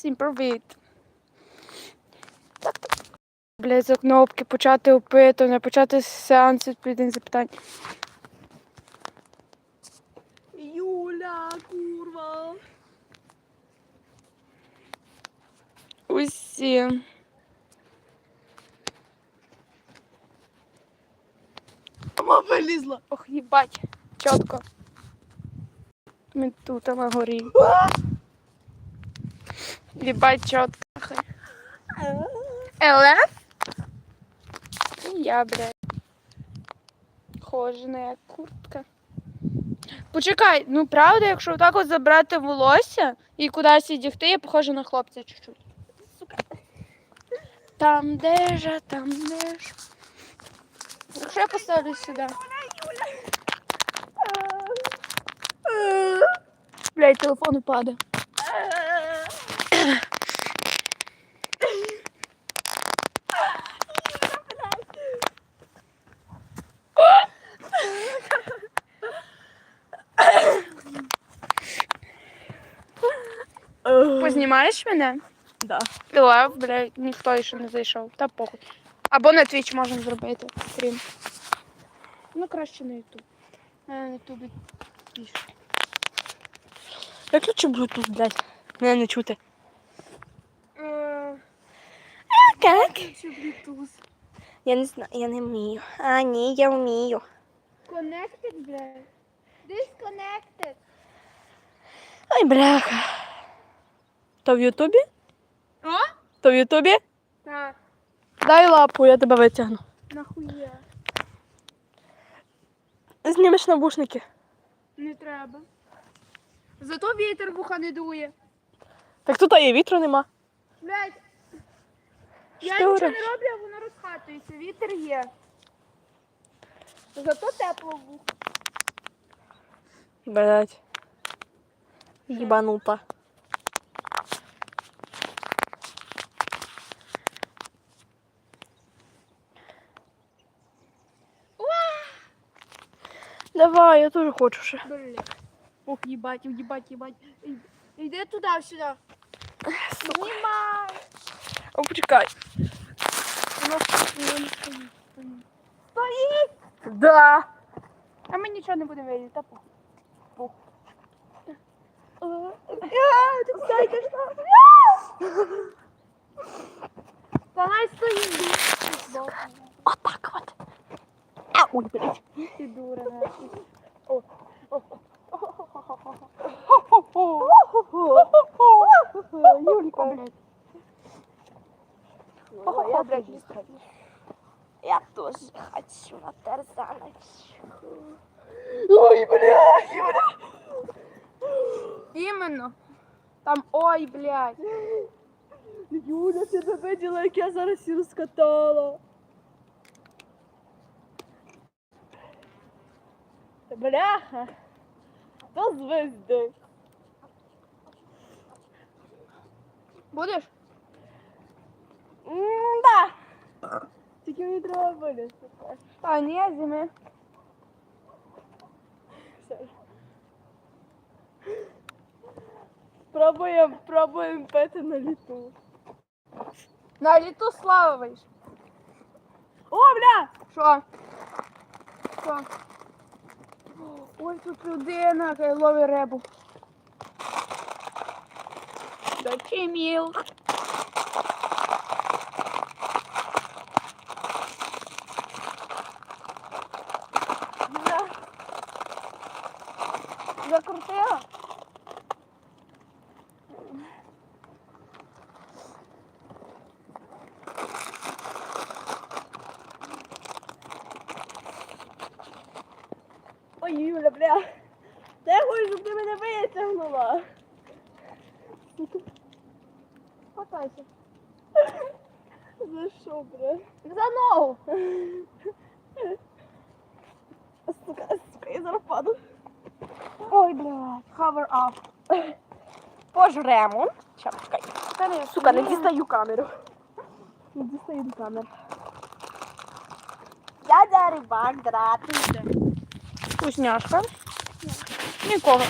всім привіт. Так, так. Блядь, за кнопки почати опитування, почати сеанс відповідень запитань. Юля, курва. Усі. Мама вилізла. Ох, їбать, чітко. Ми тут а на горі. Їбать, чітко. Елеф? І я, блядь. Хожена як куртка. Почекай, ну правда, якщо отак от забрати волосся і кудись віддягти, я похожа на хлопця чуть-чуть. Сука. Там де ж, там де ж. Якщо я поставлю сюди. Блядь, телефон упаде. Познімаєш мене? Да. Лев, блядь, ніхто ще не зайшов. Та похуй. Або на Twitch можемо зробити стрім. Ну, краще на YouTube. А на Ютубі більше. Виключи Bluetooth, блядь. Мене не чути. Е, Як? Я не знаю, я не вмію. А, ні, я вмію. Connected, блядь. Disconnected. Ой, бляха. То в Ютубі? О? То в Ютубі? Так, Дай лапу, я тебе витягну. нахуя. Знімеш навушники. Не треба. Зато вітер вуха не дує. Так тут і вітру нема. Блядь. Я Що нічого не роблю, а воно розхатується. Вітер є. Зато тепло в вухо. Блядь. Їбанута. Давай, я теж хочу ще. Блядь. Ох, їбать, їбать, їбать. Й- Йди туди, сюди. Знімай. О, почекай. Воно стоїть. Стоїть. Да. А ми нічого не будемо видіти, та похуй. Похуй. Ти зайдеш Та най стоїть. Отак от. А, Ой, блядь. Ти дура, Юлька, блядь. Я, блядь, сходишь. Я тоже хочу на тарзаночку. Ой, блядь, Юля. Іменно. Там ой, блядь. Юля, ти не виділа, як я зараз її розкатала. Бляха. То звезди. Будеш? М-да. Тільки мені треба вилізти. Та ні, зими. Пробуємо, пробуємо пити на літу. На літу слава вийш. О, бля! Що? Що? Ой, тут людина, яка ловить рибу. Дочі міл. Бля. Закрутила? Ой, Юля, бля. Я хочу, щоб ти мене витягнула. Хватайся. За що, бля? За ногу. Сука, сука, я зараз паду. Ой, блядь. Cover up. Пожремо. Ща, Сука, не дістаю камеру. Не дістаю камеру. Дядя рибак, дратуйте. Вкусняшка. Нікого.